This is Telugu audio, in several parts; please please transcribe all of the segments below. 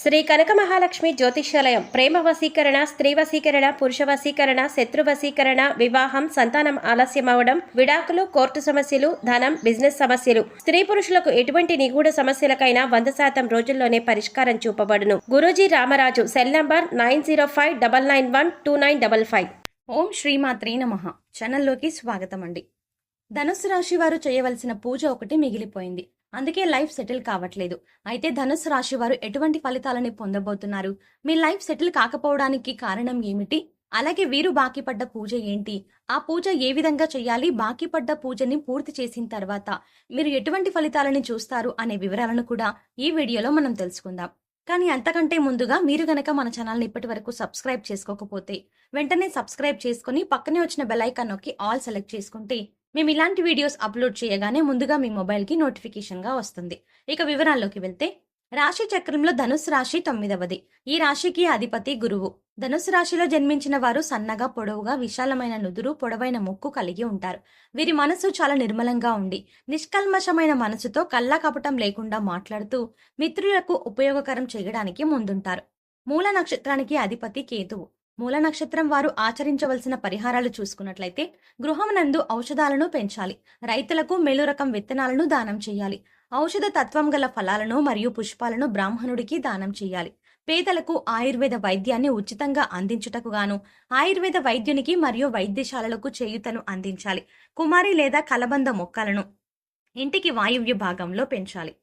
శ్రీ కనక మహాలక్ష్మి జ్యోతిష్యాలయం. ప్రేమ వశీకరణ స్త్రీ వశీకరణ పురుష వశీకరణ శత్రు వశీకరణ వివాహం సంతానం ఆలస్యం అవడం విడాకులు కోర్టు సమస్యలు ధనం బిజినెస్ సమస్యలు. స్త్రీ పురుషులకు ఎటువంటి నిగూఢ సమస్యలకైనా వంద శాతం రోజుల్లోనే పరిష్కారం చూపబడును. Guruji Ramaraju cell number nine zero five double nine one two nine double five. ఓం శ్రీమాత్రే నమ. ఛానల్లోకి స్వాగతం అండి ధనుస్సు రాశి వారు చేయవలసిన పూజ ఒకటి మిగిలిపోయింది. అందుకే లైఫ్ సెటిల్ కావట్లేదు. అయితే ధనుసు రాశి వారు ఎటువంటి ఫలితాలని పొందబోతున్నారు? మీ లైఫ్ సెటిల్ కాకపోవడానికి కారణం ఏమిటి? అలాగే వీరు బాకీ పడ్డ పూజ ఏంటి? ఆ పూజ ఏ విధంగా చేయాలి? బాకీ పడ్డ పూజని పూర్తి చేసిన తర్వాత మీరు ఎటువంటి ఫలితాలని చూస్తారు అనే వివరాలను కూడా ఈ వీడియోలో మనం తెలుసుకుందాం. కానీ అంతకంటే ముందుగా మీరు గనక మన ఛానల్ని ఇప్పటి వరకు సబ్స్క్రైబ్ చేసుకోకపోతే వెంటనే సబ్స్క్రైబ్ చేసుకుని పక్కనే వచ్చిన బెల్ ఐకాన్ నొక్కి ఆల్ సెలెక్ట్ చేసుకుంటే మేము ఇలాంటి వీడియోస్ అప్లోడ్ చేయగానే ముందుగా మీ మొబైల్కి నోటిఫికేషన్గా వస్తుంది. ఇక వివరాల్లోకి వెళ్తే రాశి చక్రంలో ధనుసు రాశి తొమ్మిదవది. ఈ రాశికి అధిపతి గురువు. ధనుసు రాశిలో జన్మించిన వారు సన్నగా పొడవుగా విశాలమైన నుదురు పొడవైన ముక్కు కలిగి ఉంటారు. వీరి మనసు చాలా నిర్మలంగా ఉండి నిష్కల్మషమైన మనసుతో కల్లా కపటం లేకుండా మాట్లాడుతూ మిత్రులకు ఉపయోగకరం చేయడానికి ముందుంటారు. మూల నక్షత్రానికి అధిపతి కేతువు. మూల నక్షత్రం వారు ఆచరించవలసిన పరిహారాలు చూసుకున్నట్లయితే గృహం నందు ఔషధాలను పెంచాలి. రైతులకు మేలు రకం విత్తనాలను దానం చేయాలి. ఔషధ తత్వం గల ఫలాలను మరియు పుష్పాలను బ్రాహ్మణుడికి దానం చేయాలి. పేదలకు ఆయుర్వేద వైద్యాన్ని ఉచితంగా అందించుటకు గాను ఆయుర్వేద వైద్యునికి మరియు వైద్యశాలలకు చేయుతను అందించాలి. కుమారి లేదా కలబంద మొక్కలను ఇంటికి వాయువ్య భాగంలో పెంచాలి.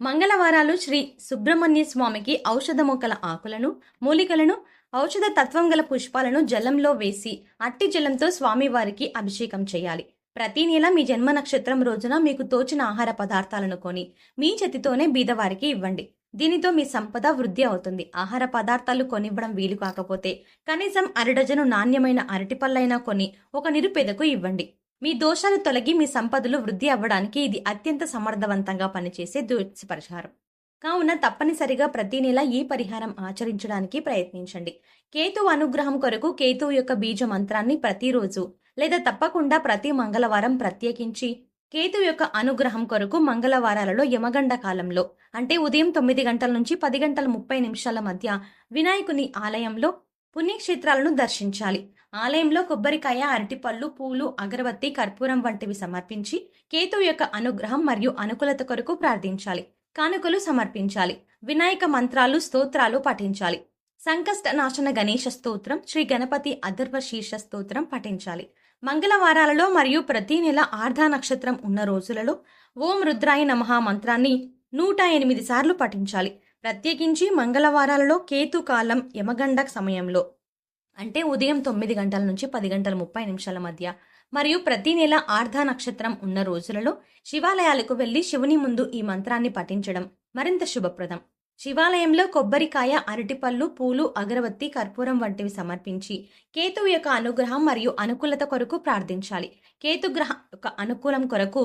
మంగళవారాలు శ్రీ సుబ్రహ్మణ్య స్వామికి ఔషధ మొక్కల ఆకులను మూలికలను ఔషధ తత్వం గల పుష్పాలను జలంలో వేసి అట్టి జలంతో స్వామివారికి అభిషేకం చేయాలి. ప్రతి నెల మీ జన్మ నక్షత్రం రోజున మీకు తోచిన ఆహార పదార్థాలను కొని మీ చేతితోనే బీదవారికి ఇవ్వండి. దీనితో మీ సంపద వృద్ధి అవుతుంది. ఆహార పదార్థాలు కొనివ్వడం వీలు కాకపోతే కనీసం అరడజను నాణ్యమైన అరటిపళ్ళైనా కొని ఒక నిరుపేదకు ఇవ్వండి. మీ దోషాలు తొలగి మీ సంపదలు వృద్ధి అవ్వడానికి ఇది అత్యంత సమర్థవంతంగా పనిచేసే దోష పరిహారం కావున తప్పనిసరిగా ప్రతి నెల ఈ పరిహారం ఆచరించడానికి ప్రయత్నించండి. కేతు అనుగ్రహం కొరకు కేతువు యొక్క బీజ మంత్రాన్ని ప్రతిరోజు లేదా తప్పకుండా ప్రతి మంగళవారం ప్రత్యేకించి కేతు యొక్క అనుగ్రహం కొరకు మంగళవారాలలో యమగండ కాలంలో అంటే ఉదయం తొమ్మిది గంటల నుంచి పది గంటల ముప్పై నిమిషాల మధ్య వినాయకుని ఆలయంలో పుణ్యక్షేత్రాలను దర్శించాలి. ఆలయంలో కొబ్బరికాయ అరటిపళ్ళు పూలు అగరబత్తి కర్పూరం వంటివి సమర్పించి కేతు యొక్క అనుగ్రహం మరియు అనుకూలత కొరకు ప్రార్థించాలి. కానుకలు సమర్పించాలి. వినాయక మంత్రాలు స్తోత్రాలు పఠించాలి. సంకష్ట నాశన గణేష స్తోత్రం శ్రీ గణపతి అధర్వ శీర్ష స్తోత్రం పఠించాలి. మంగళవారాలలో మరియు ప్రతి నెల ఆర్ధ నక్షత్రం ఉన్న రోజులలో ఓం రుద్రాయ నమః మంత్రాన్ని నూట ఎనిమిది సార్లు పఠించాలి. ప్రత్యేకించి మంగళవారాలలో కేతు కాలం యమగండ సమయంలో. అంటే ఉదయం తొమ్మిది గంటల నుంచి పది గంటల ముప్పై నిమిషాల మధ్య మరియు ప్రతి నెల ఆర్ధ నక్షత్రం ఉన్న రోజులలో శివాలయాలకు వెళ్ళి శివుని ముందు ఈ మంత్రాన్ని పఠించడం మరింత శుభప్రదం. శివాలయంలో కొబ్బరికాయ అరటిపళ్ళు పూలు అగరవత్తి కర్పూరం వంటివి సమర్పించి కేతువు యొక్క అనుగ్రహం మరియు అనుకూలత కొరకు ప్రార్థించాలి. కేతుగ్రహం యొక్క అనుకూలం కొరకు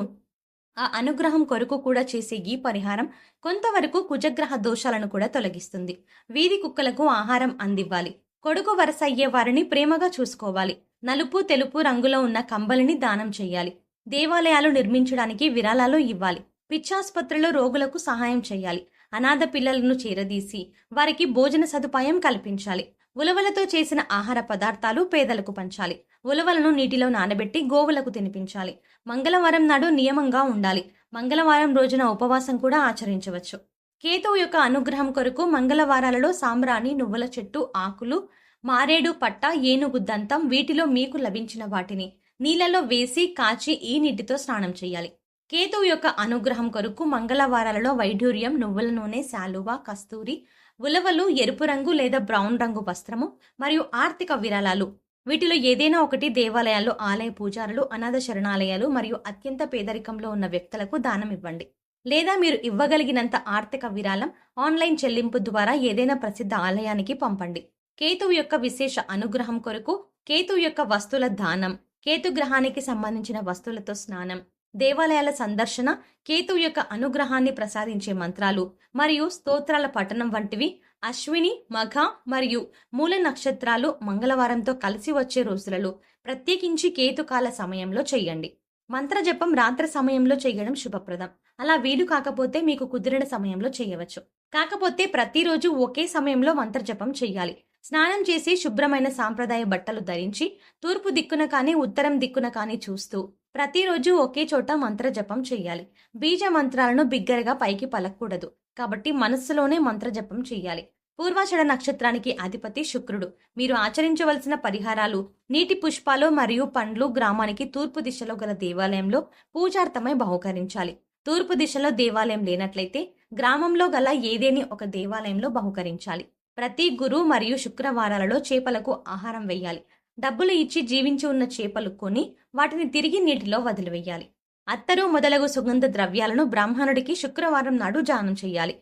ఆ అనుగ్రహం కొరకు కూడా చేసే ఈ పరిహారం కొంతవరకు కుజగ్రహ దోషాలను కూడా తొలగిస్తుంది. వీధి కుక్కలకు ఆహారం అందివ్వాలి. కొడుకు వరస అయ్యే వారిని ప్రేమగా చూసుకోవాలి. నలుపు తెలుపు రంగులో ఉన్న కంబలిని దానం చేయాలి. దేవాలయాలు నిర్మించడానికి విరాళాలు ఇవ్వాలి. పిచ్చాసుపత్రిలో రోగులకు సహాయం చేయాలి. అనాథ పిల్లలను చేరదీసి వారికి భోజన సదుపాయం కల్పించాలి. ఉలవలతో చేసిన ఆహార పదార్థాలు పేదలకు పంచాలి. ఉలవలను నీటిలో నానబెట్టి గోవులకు తినిపించాలి. మంగళవారం నాడు నియమంగా ఉండాలి. మంగళవారం రోజున ఉపవాసం కూడా ఆచరించవచ్చు. కేతువు యొక్క అనుగ్రహం కొరకు మంగళవారాలలో సాంబ్రాణి నువ్వుల చెట్టు ఆకులు మారేడు పట్ట ఏనుగు దంతం వీటిలో మీకు లభించిన వాటిని నీళ్ళలో వేసి కాచి ఈ నీటితో స్నానం చేయాలి. కేతువు యొక్క అనుగ్రహం కొరకు మంగళవారాలలో వైఢూర్యం నువ్వుల నూనె శాలువ కస్తూరి ఉలవలు ఎరుపు రంగు లేదా బ్రౌన్ రంగు వస్త్రము మరియు ఆర్థిక విరాళాలు. వీటిలో ఏదైనా ఒకటి దేవాలయాల్లో ఆలయ పూజారులు అనాథ శరణాలయాలు మరియు అత్యంత పేదరికంలో ఉన్న వ్యక్తులకు దానం ఇవ్వండి. లేదా మీరు ఇవ్వగలిగినంత ఆర్థిక విరాళం ఆన్లైన్ చెల్లింపు ద్వారా ఏదైనా ప్రసిద్ధ ఆలయానికి పంపండి. కేతువు యొక్క విశేష అనుగ్రహం కొరకు కేతువు యొక్క వస్తువుల దానం కేతు గ్రహానికి సంబంధించిన వస్తువులతో స్నానం దేవాలయాల సందర్శన కేతువు యొక్క అనుగ్రహాన్ని ప్రసాదించే మంత్రాలు మరియు స్తోత్రాల పఠనం వంటివి అశ్విని మఘ మరియు మూల నక్షత్రాలు మంగళవారంతో కలిసి వచ్చే రోజులలో ప్రత్యేకించి కేతుకాల సమయంలో చేయండి. మంత్రజపం రాత్ర రాత్రి సమయంలో చేయడం శుభప్రదం. అలా వీలు కాకపోతే మీకు కుదిరిన సమయంలో చేయవచ్చు. కాకపోతే ప్రతిరోజు ఒకే సమయంలో మంత్రజపం చేయాలి. స్నానం చేసి శుభ్రమైన సాంప్రదాయ బట్టలు ధరించి తూర్పు దిక్కున కానీ ఉత్తరం దిక్కున కానీ చూస్తూ ప్రతిరోజు ఒకే చోట మంత్ర జపం చేయాలి. బీజ మంత్రాలను బిగ్గరగా పైకి పలకూడదు. కాబట్టి మనస్సులోనే మంత్ర జపం చేయాలి. పూర్వాషాఢ నక్షత్రానికి అధిపతి శుక్రుడు. మీరు ఆచరించవలసిన పరిహారాలు నీటి పుష్పాలు మరియు పండ్లు గ్రామానికి తూర్పు దిశలో గల దేవాలయంలో పూజార్థమై బహుకరించాలి. తూర్పు దిశలో దేవాలయం లేనట్లయితే గ్రామంలో గల ఏదేని ఒక దేవాలయంలో బహుకరించాలి. ప్రతి గురు మరియు శుక్రవారాలలో చేపలకు ఆహారం వేయాలి డబ్బులు ఇచ్చి జీవించి ఉన్న చేపలు కొని వాటిని తిరిగి నీటిలో వదిలివేయాలి. అత్తరు మొదలగు సుగంధ ద్రవ్యాలను బ్రాహ్మణుడికి శుక్రవారం నాడు దానం చేయాలి.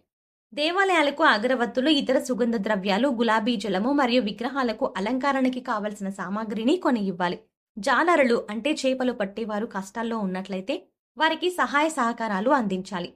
దేవాలయాలకు అగరవత్తులు ఇతర సుగంధ ద్రవ్యాలు గులాబీ జలము మరియు విగ్రహాలకు అలంకారానికి కావలసిన సామాగ్రిని కొని ఇవ్వాలి. జాలరులు అంటే చేపలు పట్టేవారు కష్టాల్లో ఉన్నట్లయితే వారికి సహాయ సహకారాలు అందించాలి.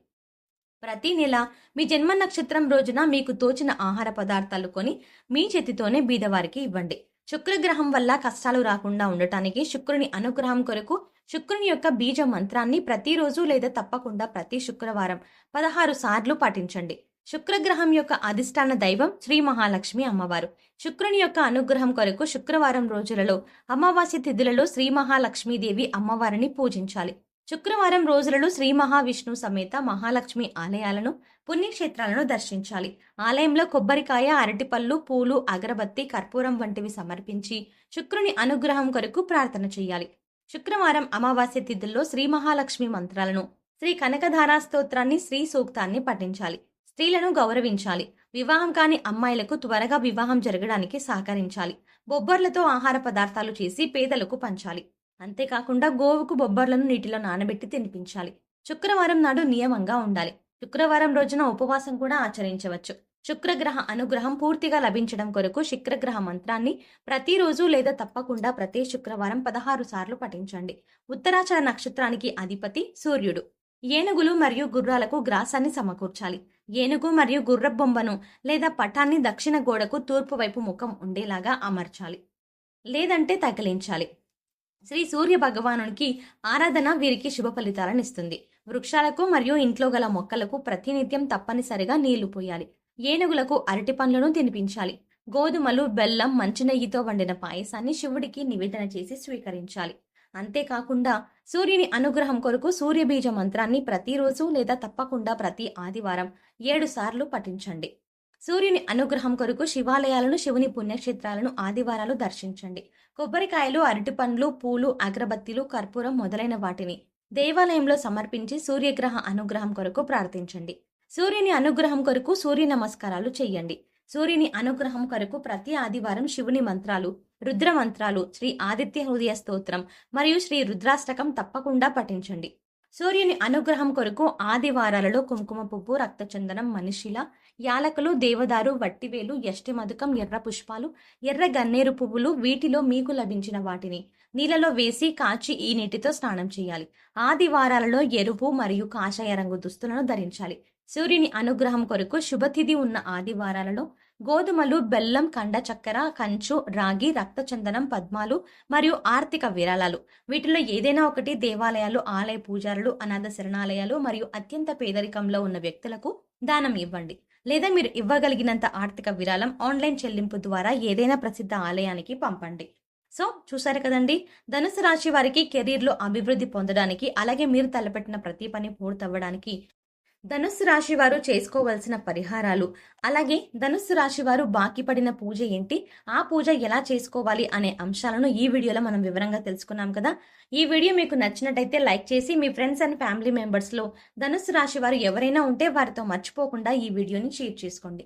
ప్రతి నెల మీ జన్మ నక్షత్రం రోజున మీకు తోచిన ఆహార పదార్థాలు కొని మీ చేతితోనే బీదవారికి ఇవ్వండి. శుక్రగ్రహం వల్ల కష్టాలు రాకుండా ఉండటానికి శుక్రుని అనుగ్రహం కొరకు శుక్రుని యొక్క బీజ మంత్రాన్ని ప్రతిరోజు లేదా తప్పకుండా ప్రతి శుక్రవారం పదహారు సార్లు పాటించండి. శుక్రగ్రహం యొక్క అధిష్టాన దైవం శ్రీ మహాలక్ష్మి అమ్మవారు. శుక్రుని యొక్క అనుగ్రహం కొరకు శుక్రవారం రోజులలో అమావాస్య తిథులలో శ్రీ మహాలక్ష్మీదేవి అమ్మవారిని పూజించాలి. శుక్రవారం రోజులలో శ్రీ మహావిష్ణు సమేత మహాలక్ష్మి ఆలయాలను పుణ్యక్షేత్రాలను దర్శించాలి. ఆలయంలో కొబ్బరికాయ అరటిపళ్ళు పూలు అగరబత్తి కర్పూరం వంటివి సమర్పించి శుక్రుని అనుగ్రహం కొరకు ప్రార్థన చేయాలి. శుక్రవారం అమావాస్య తిథుల్లో శ్రీ మహాలక్ష్మి మంత్రాలను శ్రీ కనకధారా స్తోత్రాన్ని శ్రీ సూక్తాన్ని పఠించాలి. స్త్రీలను గౌరవించాలి. వివాహం కాని అమ్మాయిలకు త్వరగా వివాహం జరగడానికి సహకరించాలి. బొబ్బర్లతో ఆహార పదార్థాలు చేసి పేదలకు పంచాలి. అంతేకాకుండా గోవుకు బొబ్బర్లను నీటిలో నానబెట్టి తినిపించాలి. శుక్రవారం నాడు నియమంగా ఉండాలి. శుక్రవారం రోజున ఉపవాసం కూడా ఆచరించవచ్చు. శుక్రగ్రహ అనుగ్రహం పూర్తిగా లభించడం కొరకు శుక్రగ్రహ మంత్రాన్ని ప్రతిరోజు లేదా తప్పకుండా ప్రతి శుక్రవారం పదహారు సార్లు పఠించండి. ఉత్తరాచల నక్షత్రానికి అధిపతి సూర్యుడు. ఏనుగులు మరియు గుర్రాలకు గ్రాసాన్ని సమకూర్చాలి. ఏనుగు మరియు గుర్ర బొమ్మను లేదా పటాన్ని దక్షిణ గోడకు తూర్పు వైపు ముఖం ఉండేలాగా అమర్చాలి. లేదంటే తగిలించాలి. శ్రీ సూర్య భగవానునికి ఆరాధన వీరికి శుభ ఫలితాలను ఇస్తుంది. వృక్షాలకు మరియు ఇంట్లో గల మొక్కలకు ప్రతినిత్యం తప్పనిసరిగా నీళ్ళు పోయాలి. ఏనుగులకు అరటి పండ్లను తినిపించాలి. గోధుమలు బెల్లం మంచినెయ్యితో వండిన పాయసాన్ని శివుడికి నివేదన చేసి స్వీకరించాలి. అంతేకాకుండా సూర్యుని అనుగ్రహం కొరకు సూర్యబీజ మంత్రాన్ని ప్రతిరోజు లేదా తప్పకుండా ప్రతి ఆదివారం ఏడు సార్లు పఠించండి. సూర్యుని అనుగ్రహం కొరకు శివాలయాలను శివుని పుణ్యక్షేత్రాలను ఆదివారాలు దర్శించండి. కొబ్బరికాయలు అరటిపండ్లు పూలు అగరబత్తీలు కర్పూరం మొదలైన వాటిని దేవాలయంలో సమర్పించి సూర్యగ్రహ అనుగ్రహం కొరకు ప్రార్థించండి. సూర్యుని అనుగ్రహం కొరకు సూర్య నమస్కారాలు చేయండి. సూర్యుని అనుగ్రహం కొరకు ప్రతి ఆదివారం శివుని మంత్రాలు రుద్ర మంత్రాలు శ్రీ ఆదిత్య హృదయ స్తోత్రం మరియు శ్రీ రుద్రాష్టకం తప్పకుండా పఠించండి. సూర్యుని అనుగ్రహం కొరకు ఆదివారాలలో కుంకుమ పువ్వు రక్తచందనం మనిషిల యాలకులు దేవదారు వట్టివేలు యష్టి మధుకం ఎర్ర పుష్పాలు ఎర్ర గన్నేరు పువ్వులు వీటిలో మీకు లభించిన వాటిని నీళ్ళలో వేసి కాచి ఈ నీటితో స్నానం చేయాలి. ఆదివారాలలో ఎరుపు మరియు కాషాయ రంగు దుస్తులను ధరించాలి. సూర్యుని అనుగ్రహం కొరకు శుభతిథి ఉన్న ఆదివారాలలో గోధుమలు బెల్లం కండ చక్కెర కంచు రాగి రక్తచందనం పద్మాలు మరియు ఆర్థిక విరాళాలు. వీటిలో ఏదైనా ఒకటి దేవాలయాలు ఆలయ పూజారులు అనాథ శరణాలయాలు మరియు అత్యంత పేదరికంలో ఉన్న వ్యక్తులకు దానం ఇవ్వండి. లేదా మీరు ఇవ్వగలిగినంత ఆర్థిక విరాళం ఆన్లైన్ చెల్లింపు ద్వారా ఏదైనా ప్రసిద్ధ ఆలయానికి పంపండి. సో చూసారు కదండి? ధనుసు రాశి వారికి కెరీర్లో అభివృద్ధి పొందడానికి అలాగే మీరు తలపెట్టిన ప్రతి పని పూర్తవ్వడానికి ధనుస్సు రాశి వారు చేసుకోవలసిన పరిహారాలు. అలాగే ధనుస్సు రాశి వారు బాకీ పడిన పూజ ఏంటి? ఆ పూజ ఎలా చేసుకోవాలి అనే అంశాలను ఈ వీడియోలో మనం వివరంగా తెలుసుకున్నాం కదా. ఈ వీడియో మీకు నచ్చినట్టయితే లైక్ చేసి మీ ఫ్రెండ్స్ అండ్ ఫ్యామిలీ మెంబర్స్లో ధనుస్సు రాశి వారు ఎవరైనా ఉంటే వారితో మర్చిపోకుండా ఈ వీడియోని షేర్ చేసుకోండి.